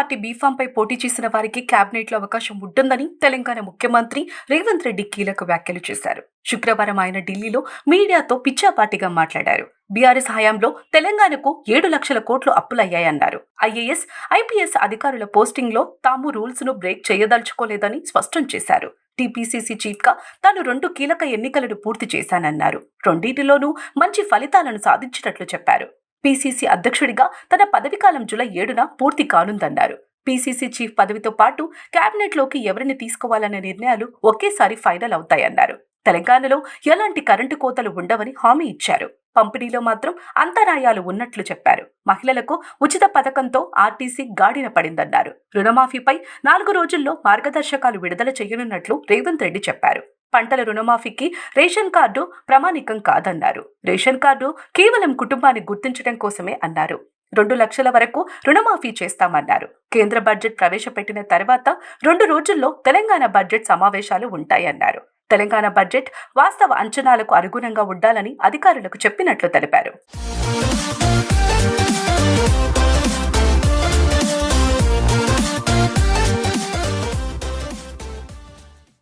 Party B form పై పోటీ చేసిన వారికి కేబినెట్లో అవకాశం ఉంటుందని తెలంగాణ ముఖ్యమంత్రి రేవంత్ రెడ్డి కీలక వ్యాఖ్యలు చేశారు. శుక్రవారం ఆయన ఢిల్లీలో మీడియాతో పిచ్చాపాటిగా మాట్లాడారు. బీఆర్ఎస్ హయాంలో తెలంగాణకు ఏడు లక్షల కోట్లు అప్పులయ్యాయన్నారు. ఐఏఎస్ ఐపీఎస్ అధికారుల పోస్టింగ్లో తాము రూల్స్ను బ్రేక్ చేయదలుచుకోలేదని స్పష్టం చేశారు. టీపీసీసీ చీఫ్గా తాను రెండు కీలక ఎన్నికలను పూర్తి చేశానన్నారు. రెండింటిలోనూ మంచి ఫలితాలను సాధించినట్లు చెప్పారు. పీసీసీ అధ్యక్షుడిగా తన పదవీకాలం జూలై ఏడున పూర్తి కానుందన్నారు. పీసీసీ చీఫ్ పదవితో పాటు కేబినెట్లోకి ఎవరిని తీసుకోవాలనే నిర్ణయాలు ఒకేసారి ఫైనల్ అవుతాయన్నారు. తెలంగాణలో ఎలాంటి కరెంటు కోతలు ఉండవని హామీ ఇచ్చారు. పంపిణీలో మాత్రం అంతరాయాలు ఉన్నట్లు చెప్పారు. మహిళలకు ఉచిత పథకంతో ఆర్టీసీ గాడిన పడిందన్నారు. రుణమాఫీపై నాలుగు రోజుల్లో మార్గదర్శకాలు విడుదల చేయనున్నట్లు రేవంత్ రెడ్డి చెప్పారు. పంటల రుణమాఫీకి రేషన్ కార్డు ప్రామాణికం కాదన్నారు. రేషన్ కార్డు కేవలం కుటుంబాన్ని గుర్తించడం కోసమే అన్నారు. రెండు లక్షల వరకు రుణమాఫీ చేస్తామన్నారు. కేంద్ర బడ్జెట్ ప్రవేశపెట్టిన తర్వాత రెండు రోజుల్లో తెలంగాణ బడ్జెట్ సమావేశాలు ఉంటాయన్నారు. తెలంగాణ బడ్జెట్ వాస్తవ అంచనాలకు అనుగుణంగా ఉండాలని అధికారులకు చెప్పినట్లు తెలిపారు.